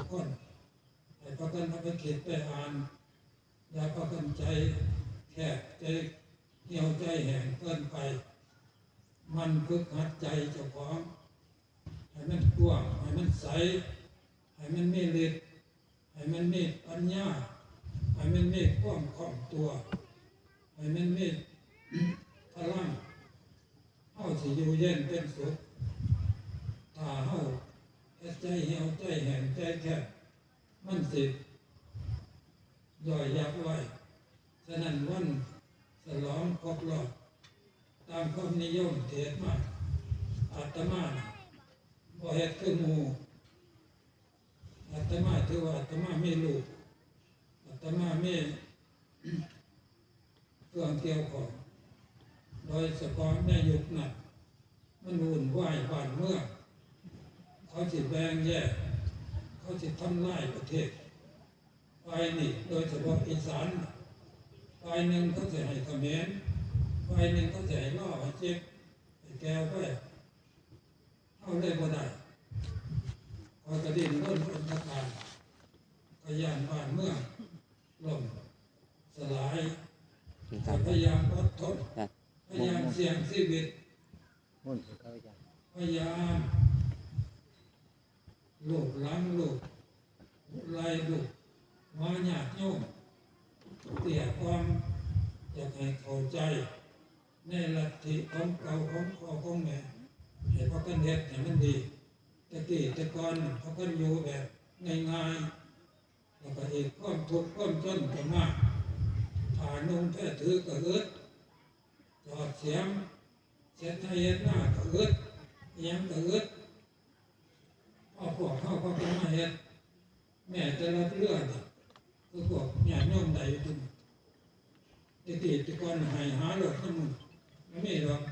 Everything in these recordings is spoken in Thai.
ทุกคนให้พากันเอาไปเขียนไปอ่านย่าพากันใจแคบใจเหี่ยวใจแห้งเกินไป มันฝึกหัดใจเจ้าของให้มันกว้างให้มันใสให้มันมีฤทธิ์ให้มันมีปัญญาให้มันมีความคล่องตัวให้มันมีพลังเฮาสิอยู่เย็นเป็นสุขถ้าเฮา ใจเหี่ยวใจแห้งใจแคบมันสิย่อยยับไว้ฉะนั้นวันฉลองครบรอบตามความนิยมเทศมาอาตมาบ่เฮ็ดคือหมู่อาตมาถือว่าอาตมาไมีลูกอาตมาไมีเครื่องเกี่ยวของ โดยเฉพาะในยุคนั้นมันวุ่นวายบ้านเมือง เขาสิแบ่งแยกเขาสิทำลายประเทศฝ่ายนี่โดยเฉพาะอีสานฝ่ายหนึ่งเขาจะให้เขมรฝ่ายหนึ่งเขาจะให้ล่อให้เจ็บให้แก้วไปเอาเลยบ่ได้คอยกระดิ่งร่นอันตรการขยานบ้านเมืองล่มสลายครับพยายามอดทนครับพยายามเสี่ยงชีวิตมุ่นสุดเข้าใจพยายาม ลูกหล้างลูกไล่ลูกมาหยาดโยมเตี่ยความอยากให้เข้าใจ ในลัทธิของเก่าของพ่อของแม่ให้พากันเฮ็ดให้มันดีต่กี้ต่ก่อนพากันอยู่แบบง่ายๆแล้วก็เอกความทุกข์ความจนก็มากฐานนุ่งแท้ถือก็อึดจอดเสียงเสียไทยเฮ็ดหน้าก็อึดอิหยังก็อึด เอาพวกเข้าก็เป็นมาเฮ็ดแม่แต่ละเรื่องนี่คือพวกญาติโยมใดอยู่ที่ติติก่อนให้หาหลดน้ำมันไม่หรอก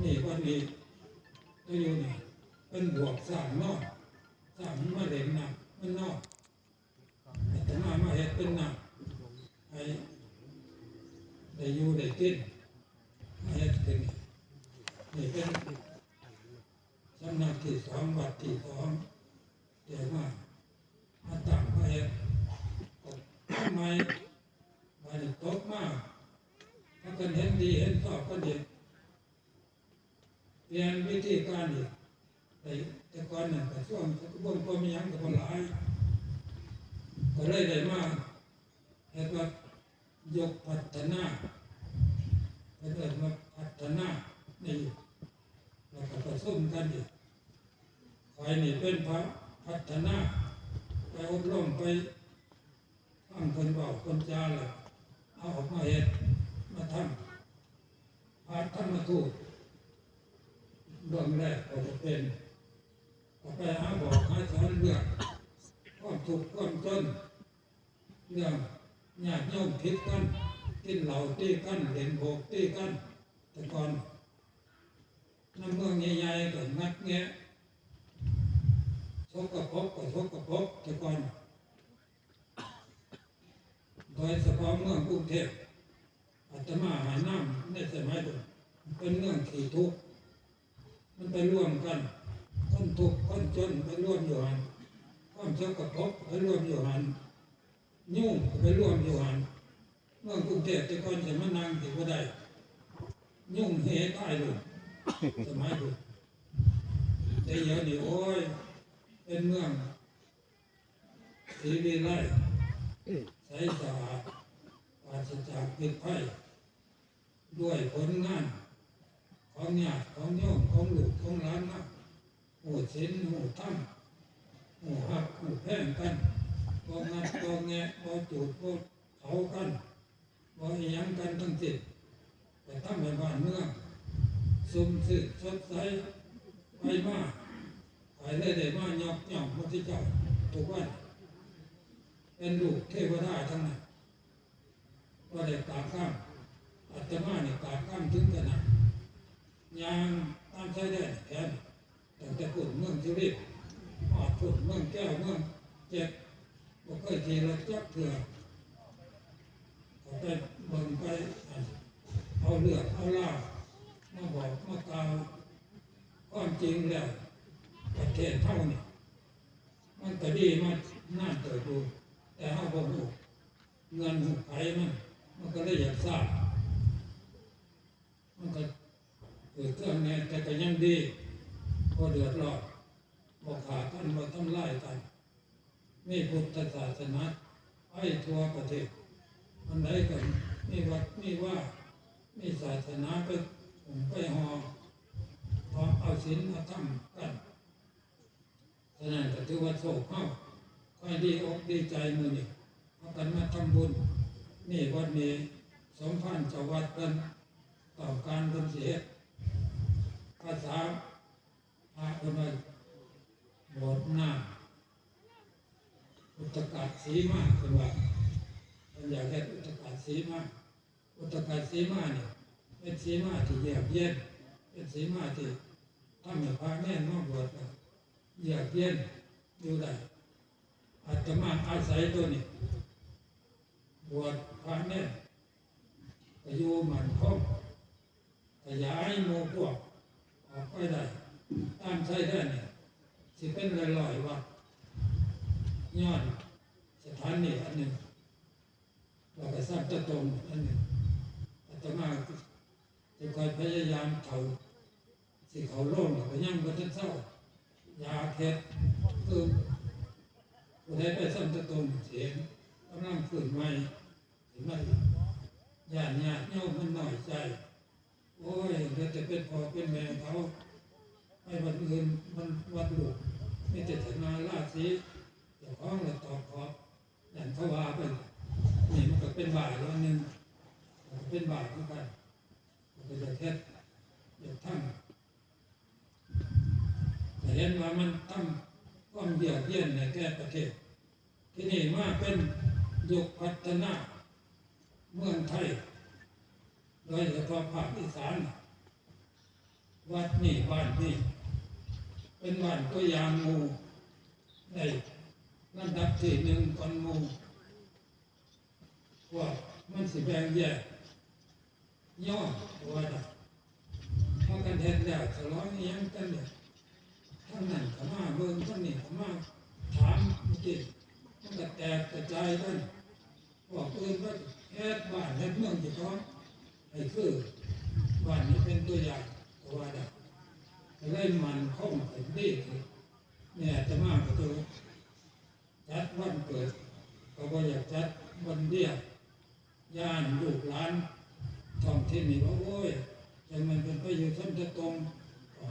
นี่คนนี้ก็อยู่นี่เป็นบวกสามนอกสามมาเด่นหนักมันนอกแต่มามาเฮ็ดเป็นหนักให้ได้อยู่ได้กินมาเฮ็ดเป็น นี่เป็นสำนัก ที่สองวัดที่สองเดี๋ยวมามาตั้งไว้ทำไมมันตกมากถ้ากันเห็นดีเห็นชอบก็เด็ดเปลี่ยนวิธีการอีกแต่แต่ก่อนน่ะแต่ช่วงบ่มก็มียังกับคนหลายก็เลยได้มาเห็นว่ายกพัฒนาเห็นว่าพัฒนานี่เราก็ประชุมกันอยู่ ใครนี่เป็นพระพัฒนา ไปอบรมไปฟังคนบอกคนจาลยเอาออกมาเห็นมาทำพระธรรมทูตเบื้องแรกก็จะเป็นก็ไปหาบอกหาสอนเรื่องความทุกความจนเรื่องญาติโยมผิดกันกินเหล้าตีกันเล่นโบกตีกันแต่ก่อนน้ำเมืองใหญ่ๆก็งัดแงะ ชกกระพบก็ชกกระพบแต่ก่อนโดยเฉพาะเมืองกรุงเทพอาตมาหาน้ำในสมัยเดิมเป็นเรื่องขี่ทุกข์มันไปร่วมกันคนทุกข์คนจนไปร่วมอยู่หันความชกกระพบไปร่วมอยู่หันยุ่งไปร่วมอยู่หันเมืองกรุงเทพแต่ก่อนจะมานั่งถือว่าได้ ยุ่งเหตุตายเลยสมัยดูแต่เดี๋ยวนี้โอ้ย เป็นเมืองสีวิไลใสสะอาดปราศจากพิษภัยด้วยผลงานของญาติของโยมของลูกของหลานนะหูศิลหูถ้ำหูหักหูแพงกันบ่งัดบ่แงะบ่จูดบ่เขากันบ่อียังกันทั้งสิ้นแต่ทำให้บ้านเมืองสมสืบสดใสไปมาก ไปได้ได้มายอกย่องพระที่เจ้าทุกวันเป็นลูกเทวดาทั้งนั้นว่าได้กราบข้ามอาตมาเนี่ยกราบข้ามถึงขนาดยางตามใชายแดนแขนตั้งแต่ปุ่นเมืองจิริตหอดปุ่นเมืองแก้วเมืองเจ็ดบ่เคยทีละจักเถื่อก็ไปเบิ่งไปเอาเลือดเอาล่ามาบอกมากล่าวความจริงแล้ว ประเทศเท่านี่มมันก็ดีมันน่าเกิดดูแต่เอาบ่หูเงินหูไผมันมันก็เลยอยากทราบมันก็เกิดเครื่องแน่แต่ก็ยังดีพอเดือดร้อนบอกขาดกันบ่ทำลายกันมีพุทธศาสนาไปทั่วประเทศมันได้กันมีวัดมีว่ามีศาสนาไปผมไปหอพร้อมเอาศีลมาทำกัน ฉะนั้นก็ถือว่าโชคเข้าค่อยดีอกดีใจมือนี่เอากันมาทำบุญนี่วันนี้สมพันธ์เจ้าวัดเป็นต่อการเป็นเสียภาษาพระคนว่าบทหน้าอุตกาศสีมาคนว่าเป็นอยากให้อุตกาศสีมากอุตกาศสีมาเนี่ยเป็นสีมาที่เยียบเย็นเป็นสีมาที่ทำให้พระแม่นมาบวชแล้ วเยือกเย็นอยู่ได้อาตมาอาศัยตัวนี้บวชพระเนี่ยก็อยู่มันคงขยายหมู่พวกออกไปได้ตามใช้ได้เนี่ยสิเป็นลอยๆว่าย้อนสถานนี้อันหนึ่งเราก็สร้างตะตรงอันหนึ่งอาตมาจะคอยพยายามเขาสิเขาโล่งก็ยังบ่ทันเศร้า ยาเพชรคือผู้ใดไปซ้ำตะตรงเสียงกำลังฝืนใหม่เห็นไหมญาติญาติโยมมันหน่อยใจ โอ้ยเดี๋ยวจะเป็นพ่อเป็นแม่เขาให้วันอื่นมันวัดหลูกไม่แต่ถนาลาสีเจ้าของเลยตอบขอบอย่างเขาว่าไปนี่มันก็เป็นบ่ายแล้วนึงเป็นบ่ายเหมือนกันมันก็จะเทศอย่าทั้ง แต่เห็นว่ามันทำความเบียดเบียนในแก่ประเทศ ที่นี่มาเป็นยุคพัฒนา เมืองไทย โดยเฉพาะภาคอีสานวัดนี่บ้านนี่เป็นบ้านตัวอย่างมูในลำดับที่หนึ่งคนมูว่ามันสิแบ่งแยกย่อว่าด้เพราะกันเห็นแล้วทะเลาะเงี้ยงกันเนี่ย ท่านนั่นเขามาเบิ่งท่านนี่เขามาถามจริงมันก็แตกกระจายกันบอกอื่นว่าแค่บ้านในเมืองที่เขาให้คือบ้านนี้เป็นตัวอย่างก็ว่าได้ก็เลยมันคงเป็นดีเนี่ยจะมากก็ตัวจัดวันเกิดก็บ่อยากจัดวันเดียวย่านลูกหลานท้องที่นี่ว่าโอ้ยจังมันเป็นไปอยู่ท่านจะตรง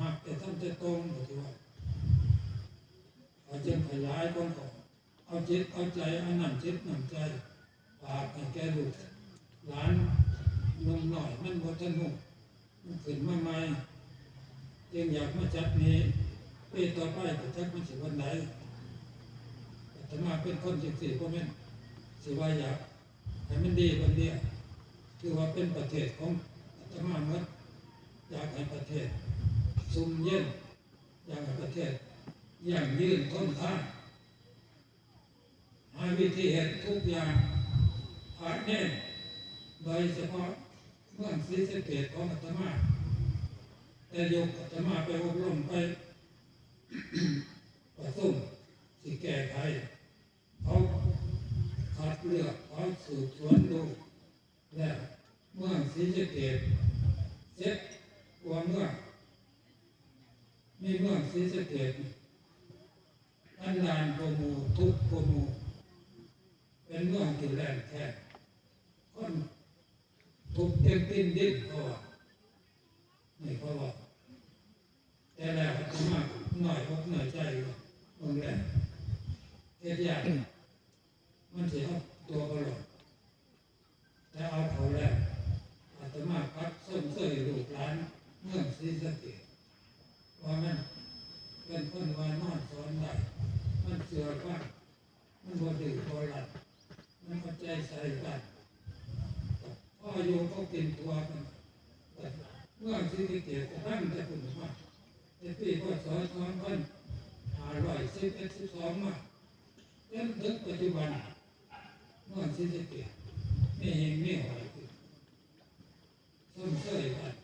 หักแต่ท่านจะตรงก็ถือว่า เจึงขยายคนของเอาจิตเอาใจเอาหน้ำจิตน้ำใจฝากให้แกลูหลานนมหน่อยมันบ่ทันหุมันขึ้นมาใหม่จึงอยากมาจัดนี้ปีต่อไปก็จักมันสิวันไหนแต่มาเป็นคนสิสี่ก็แม่นสิว่าอยากให้มันดีวันเดียวคือว่าเป็นประเทศของอาตมาหมดอยากให้ประเทศซุ่มเย็นอยากให้ประเทศ อย่างยืนต้นทาหาวิธีเหตุทุกอย่างหาแน่นโดยเฉพาะเมื่องศรีสเกดของอาตมา แต่ยกอาตมาไปอบรมไปประสมสิแก้ไขเขาคัดเลือกเขาสืบสวนดูแล้วเมื่องศรีสเกดเสร็จกว่าเมื่องมีเมื่องศรีสเกต ดอันลานโมทุกโกมูเป็นเมืองที่แรงแท้คนทุกเต็มตินดิ้นเขาว่านี่ก็ว่าแต่แล้วก็มากหน่อยก็หน่อยใจตรงแรงเทียบยากมันเสียตัวก็หลอกแต่เอาเขาแล้วอาตมาพัดส้มเสยลูกหลานเมืองศรีสะเกษว่ามัน เป็นคนวานอนสอนได้มันเสือฟังมันบ่ดื้อบ่หลับมันก็ใจใส่กันพ่อโยก็กินตัวกัน เมื่อสิริเกตตั้งแต่คุณมาในปีพศสองพันห้าร้อยสิบเอ็ดสิบสองมาจนถึงปัจจุบันเมื่อสิริเกตไม่เห็นไม่หอยขึ้นส้มเสยกัน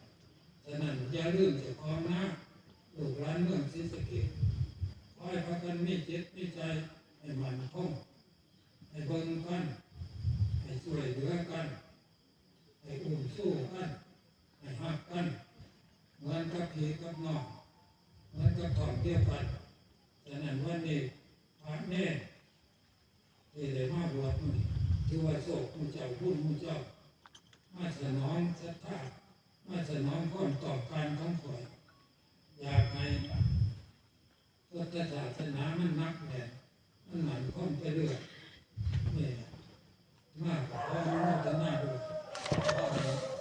ฉะนั้นอย่าลืมเจ้าของนะลูกหลานเมืองศรีสะเกษเพราะให้พากันมีจิตมีใจให้มันคงให้เบิ่งกันให้ช่วยเหลือกันให้อุ้มสู้กัน ห้หักกันเหมือนกับพี่กับน้องเหมือนกับของเดียวกันฉะนั้นวันนี้พระเนตรที่ได้มาบวชนี่ที่ว่าโศกมุเจ้าบุญมุเจ้า มาสนองศรัทธามาสนองความต้อการของข่อยอยากให้พุทธศาสนามันนักแน่มันหมันคงไปเรื่อยนี่มากกว่าพ่อมันจะน่าดูพ่อ